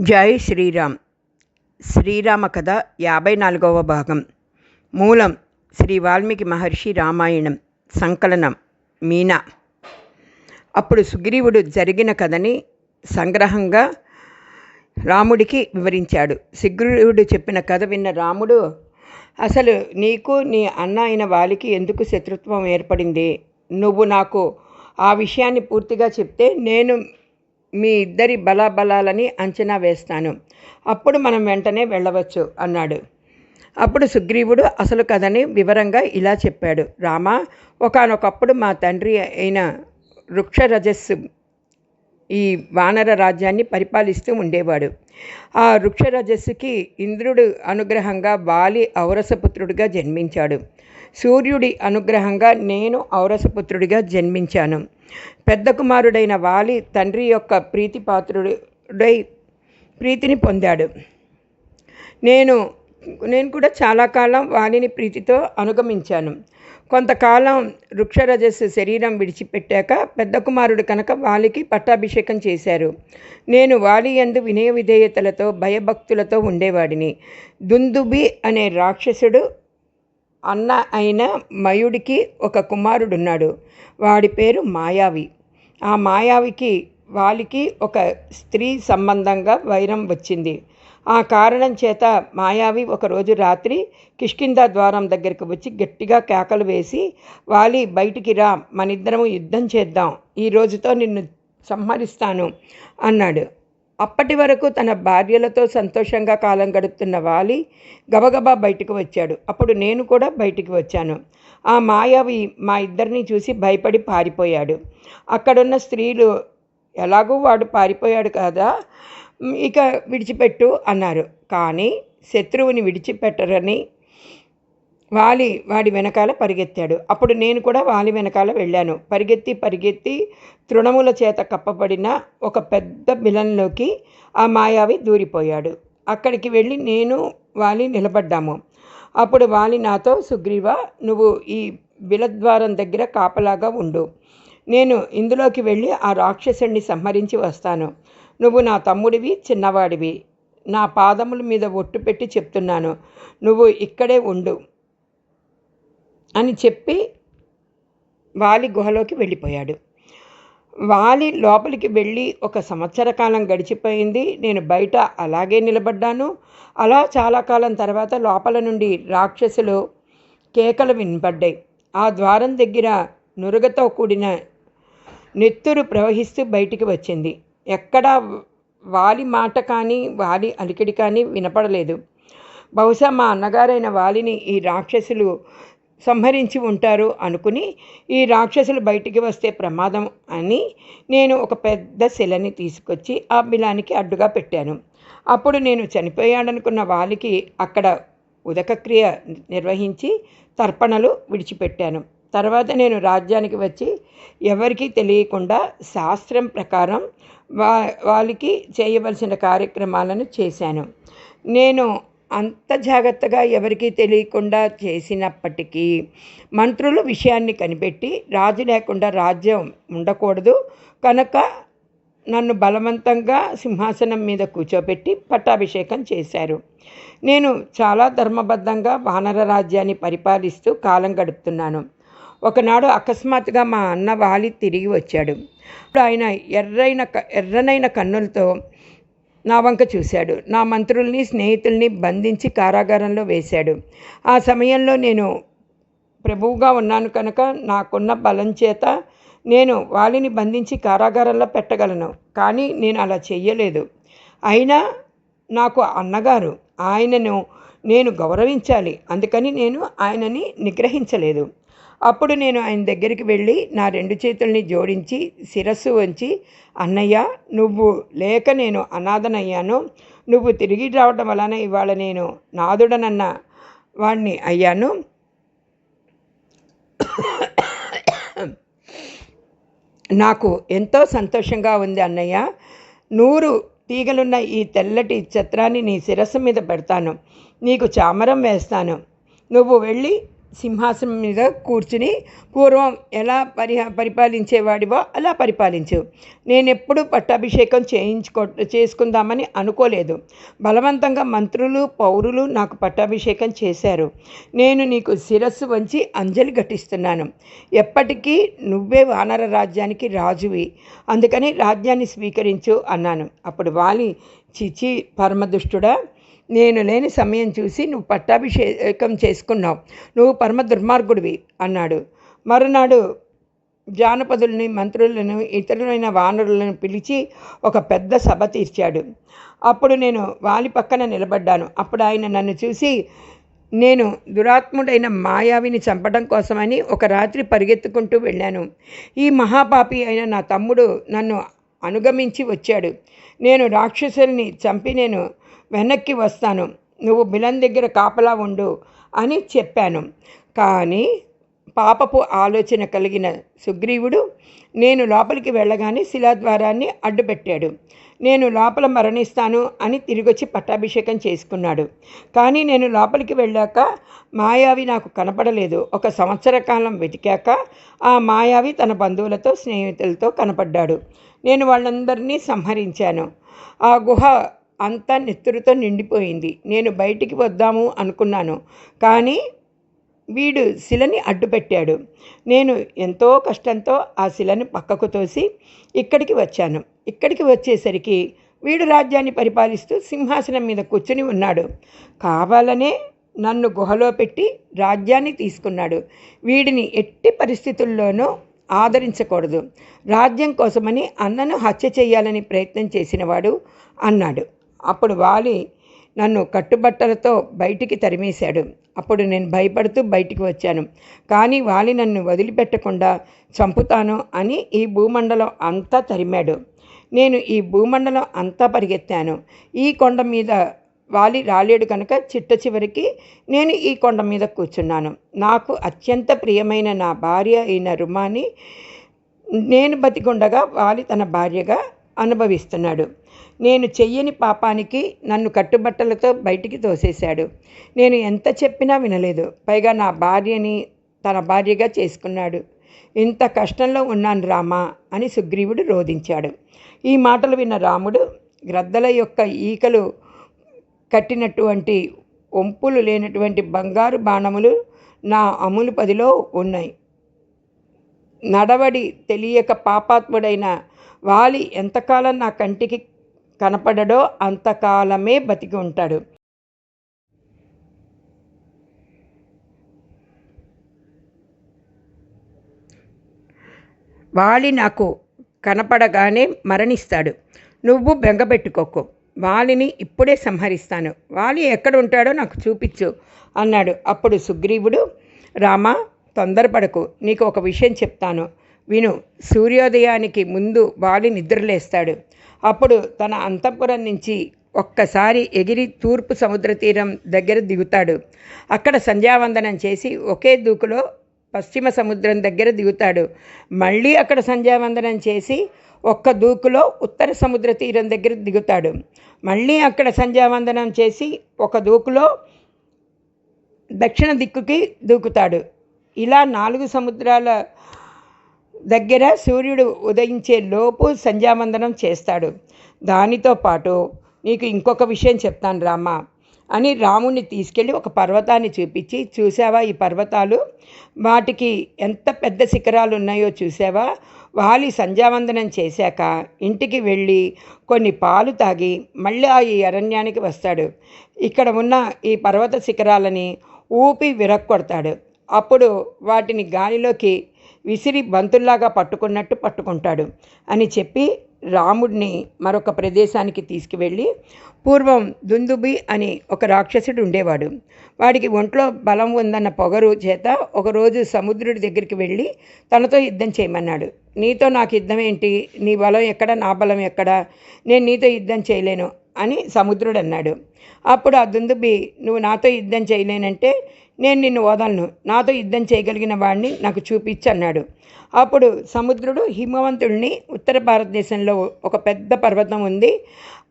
జై శ్రీరామ్. శ్రీరామ కథ యాభై నాలుగవ భాగం. మూలం శ్రీ వాల్మీకి మహర్షి రామాయణం. సంకలనం మీనా. అప్పుడు సుగ్రీవుడు జరిగిన కథని సంగ్రహంగా రాముడికి వివరించాడు. సుగ్రీవుడు చెప్పిన కథ విన్న రాముడు అసలు నీకు నీ అన్న అయిన వాలికి ఎందుకు శత్రుత్వం ఏర్పడింది? నువ్వు నాకు ఆ విషయాన్ని పూర్తిగా చెప్తే నేను మీ ఇద్దరి బలాబలాలని అంచనా వేస్తాను. అప్పుడు మనం వెంటనే వెళ్ళవచ్చు అన్నాడు. అప్పుడు సుగ్రీవుడు అసలు కథని వివరంగా ఇలా చెప్పాడు. రామ ఒకనొకప్పుడు మా తండ్రి అయిన వృక్షరజస్సు ఈ వానర రాజ్యాన్ని పరిపాలిస్తూ ఉండేవాడు. ఆ వృక్షరజస్సుకి ఇంద్రుడు అనుగ్రహంగా వాలి ఔరసపుత్రుడిగా జన్మించాడు. సూర్యుడి అనుగ్రహంగా నేను ఔరసపుత్రుడిగా జన్మించాను. పెద్ద కుమారుడైన వాలి తండ్రి యొక్క ప్రీతిపాత్రుడై ప్రీతిని పొందాడు. నేను నేను కూడా చాలా కాలం వాలిని ప్రీతితో అనుగమించాను. కొంతకాలం వృక్షరజస్సు శరీరం విడిచిపెట్టాక పెద్ద కుమారుడు కనుక వాలికి పట్టాభిషేకం చేశారు. నేను వాలి ఎందు వినయ విధేయతలతో భయభక్తులతో ఉండేవాడిని. దుందుబి అనే రాక్షసుడు అన్న అయిన మయుడికి ఒక కుమారుడున్నాడు. వాడి పేరు మాయావి. ఆ మాయావికి వాలికి ఒక స్త్రీ సంబంధంగా వైరం వచ్చింది. ఆ కారణం చేత మాయావి ఒకరోజు రాత్రి కిష్కింద ద్వారం దగ్గరికి వచ్చి గట్టిగా కేకలు వేసి వాలి బయటికి రా. మనిద్దరము యుద్ధం చేద్దాం. ఈ రోజుతో నిన్ను సంహరిస్తాను అన్నాడు. అప్పటి వరకు తన భార్యలతో సంతోషంగా కాలం గడుపుతున్న వాలి గబగబా బయటకు వచ్చాడు. అప్పుడు నేను కూడా బయటికి వచ్చాను. ఆ మాయావి మా ఇద్దరిని చూసి భయపడి పారిపోయాడు. అక్కడున్న స్త్రీలు ఎలాగూ వాడు పారిపోయాడు కదా ఇక విడిచిపెట్టు అన్నారు. కానీ శత్రువుని విడిచిపెట్టరని వాలి వాడి వెనకాల పరిగెత్తాడు. అప్పుడు నేను కూడా వాలి వెనకాల వెళ్ళాను. పరిగెత్తి పరిగెత్తి తృణముల చేత కప్పబడిన ఒక పెద్ద బిలంలోకి ఆ మాయావి దూరిపోయాడు. అక్కడికి వెళ్ళి నేను వాలి నిలబడ్డాము. అప్పుడు వాలి నాతో సుగ్రీవ నువ్వు ఈ బిలద్వారం దగ్గర కాపలాగా ఉండు. నేను ఇందులోకి వెళ్ళి ఆ రాక్షసుడిని సంహరించి వస్తాను. నువ్వు నా తమ్ముడివి చిన్నవాడివి. నా పాదముల మీద ఒట్టు పెట్టి చెప్తున్నాను. నువ్వు ఇక్కడే ఉండు. అని చెప్పి వాలి గుహలోకి వెళ్ళిపోయాడు. వాలి లోపలికి వెళ్ళి ఒక సంవత్సర కాలం గడిచిపోయింది. నేను బయట అలాగే నిలబడ్డాను. అలా చాలా కాలం తర్వాత లోపల నుండి రాక్షసులు కేకలు వినపడ్డాయి. ఆ ద్వారం దగ్గర నురుగతో కూడిన నెత్తురు ప్రవహిస్తూ బయటికి వచ్చింది. ఎక్కడా వాలి మాట కానీ వాలి అలికిడి కానీ వినపడలేదు. బహుశా మా అన్నగారైన వాలిని ఈ రాక్షసులు సంహరించి ఉంటారు అనుకుని ఈ రాక్షసులు బయటికి వస్తే ప్రమాదం అని నేను ఒక పెద్ద శిలని తీసుకొచ్చి ఆ బిలానికి అడ్డుగా పెట్టాను. అప్పుడు నేను చనిపోయాడనుకున్న వాలికి అక్కడ ఉదకక్రియ నిర్వహించి తర్పణలు విడిచిపెట్టాను. తర్వాత నేను రాజ్యానికి వచ్చి ఎవరికీ తెలియకుండా శాస్త్రం ప్రకారం వా వాళ్ళకి చేయవలసిన కార్యక్రమాలను చేశాను. నేను అంత జాగ్రత్తగా ఎవరికీ తెలియకుండా చేసినప్పటికీ మంత్రులు విషయాన్ని కనిపెట్టి రాజు లేకుండా రాజ్యం ఉండకూడదు. కనుక నన్ను బలవంతంగా సింహాసనం మీద కూర్చోబెట్టి పట్టాభిషేకం చేశారు. నేను చాలా ధర్మబద్ధంగా వానర రాజ్యాన్ని పరిపాలిస్తూ కాలం గడుపుతున్నాను. ఒకనాడు అకస్మాత్తుగా మా అన్న వాలి తిరిగి వచ్చాడు. ఇప్పుడు ఆయన ఎర్రైన ఎర్రనైన కన్నులతో నా వంక చూశాడు. నా మంత్రుల్ని స్నేహితుల్ని బంధించి కారాగారంలో వేశాడు. ఆ సమయంలో నేను ప్రభువుగా ఉన్నాను కనుక నాకున్న బలం చేత నేను వాళ్ళని బంధించి కారాగారంలో పెట్టగలను. కానీ నేను అలా చెయ్యలేదు. అయినా నాకు అన్నగారు ఆయనను నేను గౌరవించాలి. అందుకని నేను ఆయనని నిగ్రహించలేదు. అప్పుడు నేను ఆయన దగ్గరికి వెళ్ళి నా రెండు చేతుల్ని జోడించి శిరస్సు వంచి అన్నయ్య నువ్వు లేక నేను అనాథనయ్యాను. నువ్వు తిరిగి రావటం వలన ఇవాళ నేను నాదుడనన్న వాడిని అయ్యాను. నాకు ఎంతో సంతోషంగా ఉంది అన్నయ్య. నూరు తీగలున్న ఈ తెల్లటి చిత్రాన్ని నీ శిరస్సు మీద పెడతాను. నీకు చామరం వేస్తాను. నువ్వు వెళ్ళి సింహాసనం మీద కూర్చుని పూర్వం ఎలా పరి పరిపాలించేవాడివో అలా పరిపాలించు. నేనెప్పుడు పట్టాభిషేకం చేయించుకో చేసుకుందామని అనుకోలేదు. బలవంతంగా మంత్రులు పౌరులు నాకు పట్టాభిషేకం చేశారు. నేను నీకు శిరస్సు వంచి అంజలి ఘటిస్తున్నాను. ఎప్పటికీ నువ్వే వానర రాజ్యానికి రాజువి. అందుకని రాజ్యాన్ని స్వీకరించు అన్నాను. అప్పుడు వాలి చిచి పరమదుష్టుడా నేను లేని సమయం చూసి నువ్వు పట్టాభిషేకం చేసుకున్నావు. నువ్వు పరమ దుర్మార్గుడివి అన్నాడు. మరునాడు జానపదుల్ని మంత్రులను ఇతరులైన వానరులను పిలిచి ఒక పెద్ద సభ తీర్చాడు. అప్పుడు నేను వాలి పక్కన నిలబడ్డాను. అప్పుడు ఆయన నన్ను చూసి నేను దురాత్ముడైన మాయావిని చంపడం కోసమని ఒక రాత్రి పరిగెత్తుకుంటూ వెళ్ళాను. ఈ మహాపాపి అయిన నా తమ్ముడు నన్ను అనుగమించి వచ్చాడు. నేను రాక్షసుల్ని చంపి నేను వెనక్కి వస్తాను. నువ్వు బిలన్ దగ్గర కాపలా ఉండు అని చెప్పాను. కానీ పాపపు ఆలోచన కలిగిన సుగ్రీవుడు నేను లోపలికి వెళ్ళగానే శిలాద్వారాన్ని అడ్డుపెట్టాడు. నేను లోపల మరణిస్తాను అని తిరిగొచ్చి పట్టాభిషేకం చేసుకున్నాడు. కానీ నేను లోపలికి వెళ్ళాక మాయావి నాకు కనపడలేదు. ఒక సంవత్సర కాలం వెతికాక ఆ మాయావి తన బంధువులతో స్నేహితులతో కనపడ్డాడు. నేను వాళ్ళందరినీ సంహరించాను. ఆ గుహ అంతా నెత్తురుతో నిండిపోయింది. నేను బయటికి వద్దాము అనుకున్నాను. కానీ వీడు శిలని అడ్డుపెట్టాడు. నేను ఎంతో కష్టంతో ఆ శిలను పక్కకు తోసి ఇక్కడికి వచ్చాను. ఇక్కడికి వచ్చేసరికి వీడు రాజ్యాన్ని పరిపాలిస్తూ సింహాసనం మీద కూర్చుని ఉన్నాడు. కావాలనే నన్ను గుహలో పెట్టి రాజ్యాన్ని తీసుకున్నాడు. వీడిని ఎట్టి పరిస్థితుల్లోనూ ఆదరించకూడదు. రాజ్యం కోసమని అన్నను హత్య చేయాలని ప్రయత్నం చేసినవాడు అన్నాడు. అప్పుడు వాలి నన్ను కట్టుబట్టలతో బయటికి తరిమేశాడు. అప్పుడు నేను భయపడుతూ బయటికి వచ్చాను. కానీ వాలి నన్ను వదిలిపెట్టకుండా చంపుతాను అని ఈ భూమండలం అంతా తరిమాడు. నేను ఈ భూమండలం అంతా పరిగెత్తాను. ఈ కొండ మీద వాలి రాలేడు కనుక చిట్ట చివరికి నేను ఈ కొండ మీద కూర్చున్నాను. నాకు అత్యంత ప్రియమైన నా భార్య అయిన రుమాని నేను బతికుండగా వాలి తన భార్యగా అనుభవిస్తున్నాడు. నేను చెయ్యని పాపానికి నన్ను కట్టుబట్టలతో బయటికి తోసేశాడు. నేను ఎంత చెప్పినా వినలేదు. పైగా నా భార్యని తన భార్యగా చేసుకున్నాడు. ఇంత కష్టంలో ఉన్నాను రామా అని సుగ్రీవుడు రోధించాడు. ఈ మాటలు విన్న రాముడు గ్రద్దల యొక్క ఈకలు కట్టినటువంటి ఒంపులు లేనటువంటి బంగారు బాణములు నా అములు పదిలో ఉన్నాయి. నడవడి తెలియక పాపాత్ముడైన వాలి ఎంతకాలం నా కంటికి కనపడడో అంతకాలమే బతికి ఉంటాడు. వాలి నాకు కనపడగానే మరణిస్తాడు. నువ్వు బెంగపెట్టుకోకు. వాలిని ఇప్పుడే సంహరిస్తాను. వాలి ఎక్కడ ఉంటాడో నాకు చూపించు అన్నాడు. అప్పుడు సుగ్రీవుడు రామా తొందరపడకు. నీకు ఒక విషయం చెప్తాను. విను సూర్యోదయానికి ముందు వాలి నిద్రలేస్తాడు. అప్పుడు తన అంతఃపురం నుంచి ఒక్కసారి ఎగిరి తూర్పు సముద్ర తీరం దగ్గర దిగుతాడు. అక్కడ సంధ్యావందనం చేసి ఒకే దూకులో పశ్చిమ సముద్రం దగ్గర దిగుతాడు. మళ్ళీ అక్కడ సంధ్యావందనం చేసి ఒక్క దూకులో ఉత్తర సముద్ర తీరం దగ్గర దిగుతాడు. మళ్ళీ అక్కడ సంధ్యావందనం చేసి ఒక దూకులో దక్షిణ దిక్కుకి దూకుతాడు. ఇలా నాలుగు సముద్రాల దగ్గర సూర్యుడు ఉదయించే లోపు సంధ్యావందనం చేస్తాడు. దానితో పాటు నీకు ఇంకొక విషయం చెప్తాను రామ. అని రాముణ్ణి తీసుకెళ్ళి ఒక పర్వతాన్ని చూపించి చూసావా ఈ పర్వతాలు? వాటికి ఎంత పెద్ద శిఖరాలు ఉన్నాయో చూసావా వాలి సంధ్యావందనం చేశాక ఇంటికి వెళ్ళి కొన్ని పాలు తాగి మళ్ళీ ఆ ఈ అరణ్యానికి వస్తాడు. ఇక్కడ ఉన్న ఈ పర్వత శిఖరాలని ఊపి విరక్కొడతాడు. అప్పుడు వాటిని గాలిలోకి విసిరి బంతుల్లాగా పట్టుకున్నట్టు పట్టుకుంటాడు అని చెప్పి రాముడిని మరొక ప్రదేశానికి తీసుకువెళ్ళి పూర్వం దుందుబి అని ఒక రాక్షసుడు ఉండేవాడు. వాడికి ఒంట్లో బలం ఉందన్న పొగరు చేత ఒకరోజు సముద్రుడి దగ్గరికి వెళ్ళి తనతో యుద్ధం చేయమన్నాడు. నీతో నాకు యుద్ధం ఏంటి నీ బలం ఎక్కడ? నా బలం ఎక్కడ? నేను నీతో యుద్ధం చేయలేను అని సముద్రుడు అన్నాడు. అప్పుడు ఆ దుందుబి నువ్వు నాతో యుద్ధం చేయలేనంటే నేను నిన్ను వదలను. నాతో యుద్ధం చేయగలిగిన వాడిని నాకు చూపించి అన్నాడు. అప్పుడు సముద్రుడు హిమవంతుడిని ఉత్తర భారతదేశంలో ఒక పెద్ద పర్వతం ఉంది.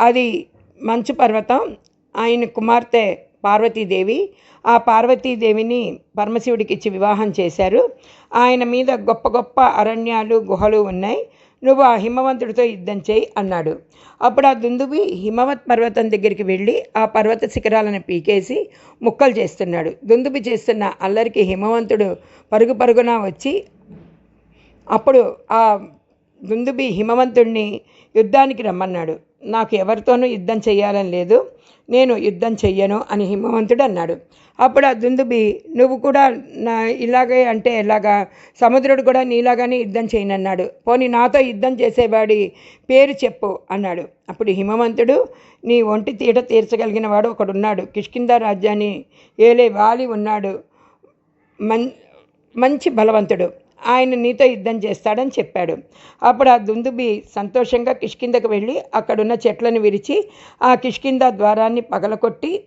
అది మంచు పర్వతం. ఆయన కుమార్తె పార్వతీదేవి. ఆ పార్వతీదేవిని పరమశివుడికి ఇచ్చి వివాహం చేశారు. ఆయన మీద గొప్ప గొప్ప అరణ్యాలు గుహలు ఉన్నాయి. నువ్వు ఆ హిమవంతుడితో యుద్ధం చేయి అన్నాడు. అప్పుడు ఆ దుందుబి హిమవత్ పర్వతం దగ్గరికి వెళ్ళి ఆ పర్వత శిఖరాలను పీకేసి ముక్కలు చేస్తున్నాడు. దుందుబి చేస్తున్న అల్లరికి హిమవంతుడు పరుగు పరుగున వచ్చి అప్పుడు ఆ దుందుబి హిమవంతుడిని యుద్ధానికి రమ్మన్నాడు. నాకు ఎవరితోనూ యుద్ధం చేయాలని లేదు. నేను యుద్ధం చెయ్యను అని హిమవంతుడు అన్నాడు. అప్పుడు ఆ దుందుబి నువ్వు కూడా నా ఇలాగే అంటే ఎలాగా? సముద్రుడు కూడా నీలాగానే యుద్ధం చేయనన్నాడు. పోనీ నాతో యుద్ధం చేసేవాడి పేరు చెప్పు అన్నాడు. అప్పుడు హిమవంతుడు నీ ఒంటి తీట తీర్చగలిగిన వాడు ఒకడున్నాడు. కిష్కింద రాజ్యాన్ని ఏలే వాలి ఉన్నాడు. మం మంచి బలవంతుడు. ఆయన నీతో యుద్ధం చేస్తాడని చెప్పాడు. అప్పుడు ఆ దుందుబి సంతోషంగా కిష్కిందకు వెళ్ళి అక్కడున్న చెట్లను విరిచి ఆ కిష్కింద ద్వారాన్ని పగలకొట్టి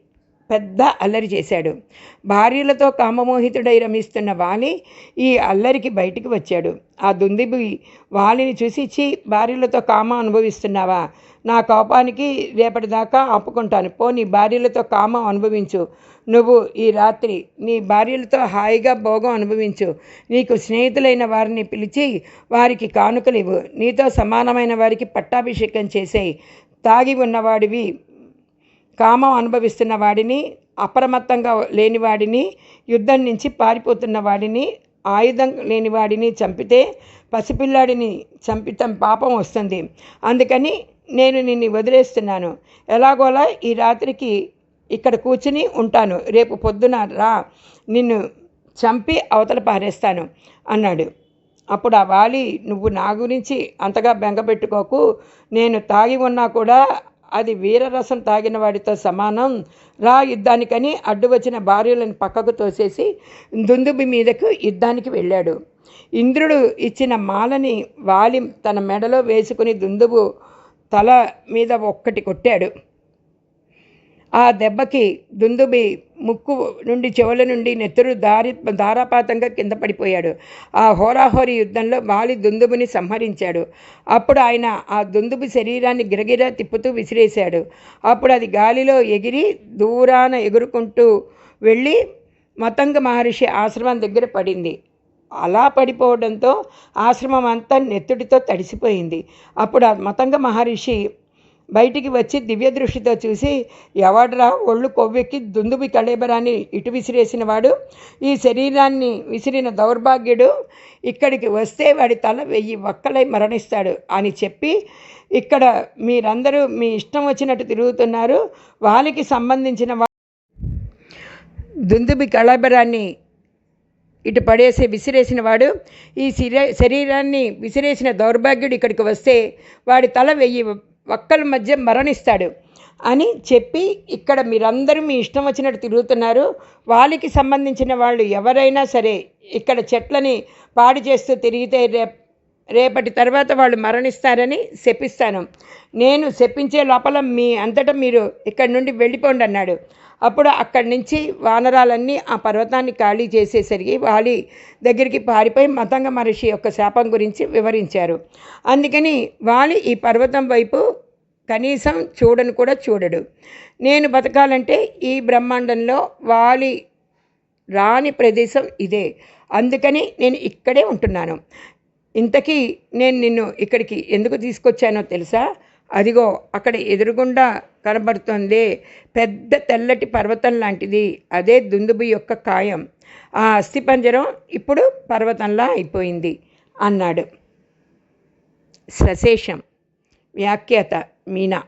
పెద్ద అల్లరి చేశాడు. భార్యలతో కామమోహితుడై రమిస్తున్న వాలి ఈ అల్లరికి బయటికి వచ్చాడు. ఆ దుందిబి వాలిని చూసి భార్యలతో కామం అనుభవిస్తున్నావా? నా కోపానికి రేపటిదాకా ఆపుకుంటాను. పోనీ భార్యలతో కామం అనుభవించు. నువ్వు ఈ రాత్రి నీ భార్యలతో హాయిగా భోగం అనుభవించు. నీకు స్నేహితులైన వారిని పిలిచి వారికి కానుకలు ఇవ్వు. నీతో సమానమైన వారికి పట్టాభిషేకం చేసేయి. తాగి ఉన్నవాడివి కామం అనుభవిస్తున్న వాడిని అప్రమత్తంగా లేనివాడిని యుద్ధం నుంచి పారిపోతున్న వాడిని ఆయుధం లేనివాడిని చంపితే పసిపిల్లాడిని చంపితం పాపం వస్తుంది. అందుకని నేను నిన్ను వదిలేస్తున్నాను. ఎలాగోలా ఈ రాత్రికి ఇక్కడ కూర్చుని ఉంటాను. రేపు పొద్దున రా నిన్ను చంపి అవతల పారేస్తాను అన్నాడు. అప్పుడు ఆ వాలి నువ్వు నా గురించి అంతగా బెంగపెట్టుకోకు నేను తాగి ఉన్నా కూడా అది వీరరసం తాగిన వాడితో సమానం. రా యుద్ధానికని అడ్డు వచ్చిన భార్యలను పక్కకు తోసేసి దుందుబి మీదకు యుద్ధానికి వెళ్ళాడు. ఇంద్రుడు ఇచ్చిన మాలని వాలి తన మెడలో వేసుకుని దుందుబు తల మీద ఒక్కటి కొట్టాడు. ఆ దెబ్బకి దుందుబి ముక్కు నుండి చెవుల నుండి నెత్తురు దారి ధారాపాతంగా కింద పడిపోయాడు. ఆ హోరాహోరి యుద్ధంలో వాలి దుందుబుని సంహరించాడు. అప్పుడు ఆయన ఆ దుందుబి శరీరాన్ని గిరగిరా తిప్పుతూ విసిరేశాడు. అప్పుడు అది గాలిలో ఎగిరి దూరాన ఎగురుకుంటూ వెళ్ళి మతంగ మహర్షి ఆశ్రమం దగ్గర పడింది. అలా పడిపోవడంతో ఆశ్రమం అంతా నెత్తుడితో తడిసిపోయింది. అప్పుడు ఆ మతంగ మహర్షి బయటికి వచ్చి దివ్య దృష్టితో చూసి ఎవడరా ఒళ్ళు కొవ్వెక్కి దుందుబి కళేబరాన్ని ఇటు విసిరేసిన వాడు? ఈ శరీరాన్ని విసిరిన దౌర్భాగ్యుడు ఇక్కడికి వస్తే వాడి తల వెయ్యి వక్కలై మరణిస్తాడు అని చెప్పి ఇక్కడ మీరందరూ మీ ఇష్టం వచ్చినట్టు తిరుగుతున్నారు. వాళ్ళకి సంబంధించిన వా దుందుబి కళేబరాన్ని ఇటు పడేసి విసిరేసిన వాడు ఈ శరీరాన్ని విసిరేసిన దౌర్భాగ్యుడు ఇక్కడికి వస్తే వాడి తల వెయ్యి ఒక్కల మధ్య మరణిస్తాడు అని చెప్పి ఇక్కడ మీరందరూ మీ ఇష్టం వచ్చినట్టు తిరుగుతున్నారు. వాళ్ళకి సంబంధించిన వాళ్ళు ఎవరైనా సరే ఇక్కడ చెట్లని పాడు చేస్తూ తిరిగితే రేపు రేపటి తర్వాత వాళ్ళు మరణిస్తారని శపిస్తాను. నేను శపించే లోపల మీ అంతటా మీరు ఇక్కడి నుండి వెళ్ళిపోండి అన్నాడు. అప్పుడు అక్కడి నుంచి వానరాలన్నీ ఆ పర్వతాన్ని ఖాళీ చేసేసరికి వాలి దగ్గరికి పారిపోయి మతంగ మహర్షి యొక్క శాపం గురించి వివరించారు. అందుకని వాలి ఈ పర్వతం వైపు కనీసం చూడను కూడా చూడడు. నేను బతకాలంటే ఈ బ్రహ్మాండంలో వాలి రాని ప్రదేశం ఇదే. అందుకని నేను ఇక్కడే ఉంటున్నాను. ఇంతకీ నేను నిన్ను ఇక్కడికి ఎందుకు తీసుకొచ్చానో తెలుసా? అదిగో అక్కడ ఎదురుగుండా కనబడుతుంది పెద్ద తెల్లటి పర్వతం లాంటిది. అదే దుందుబు యొక్క కాయం. ఆ అస్థిపంజరం ఇప్పుడు పర్వతంలా అయిపోయింది అన్నాడు. సశేషం. వ్యాఖ్యాత మీనా.